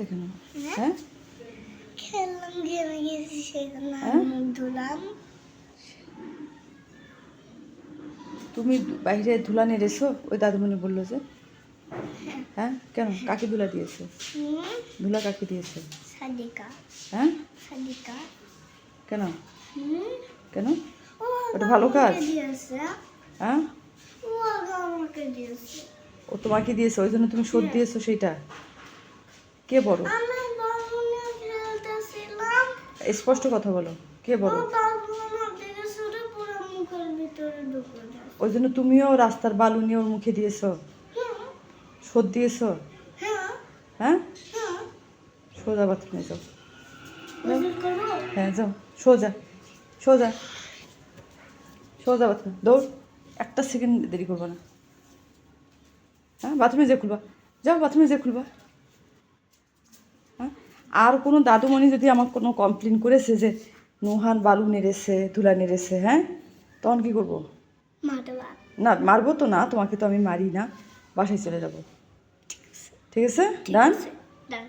কেন হ্যাঁ? খেললাম গেমে গেছি সেখানে হ্যাঁ? ধুলাম। তুমি বাইরে ধুলা নেড়েছো ওই দাদুমণি বলল যে। হ্যাঁ। কেন? কাকে ধুলা দিয়েছে? ধুলা কাকে দিয়েছে? সাদিকা। হ্যাঁ? সাদিকা। কেন? কেন? ওটা ভালো কাজ? হ্যাঁ? ও তোমাকে দিয়েছে ওই জন্য তুমি শোধ দিয়েছ সেইটা? কে বড়? স্পষ্ট কথা বলো, কে বড়? ওই জন্য তুমিও রাস্তার বালু নিয়ে ওর মুখে দিয়েছ? শোধ দিয়েছ? হ্যাঁ? সোজা বাথরুমে যাও। হ্যাঁ যাও। সোজা সোজা। সোজা বাথরুম, দৌড়। একটা সেকেন্ড দেরি করব না। হ্যাঁ বাথরুমে যে খুলবা। যাও, বাথরুমে যে খুলবা। আর কোনো দাদুমণি যদি আমার কোনো কমপ্লেন করেছে যে নোহান বালু নেড়েছে ধুলা নেড়েছে হ্যাঁ? তখন কী করব? না মারবো তো না তোমাকে তো আমি মারি না। বাসায় চলে যাব। ঠিক আছে। ডান ডান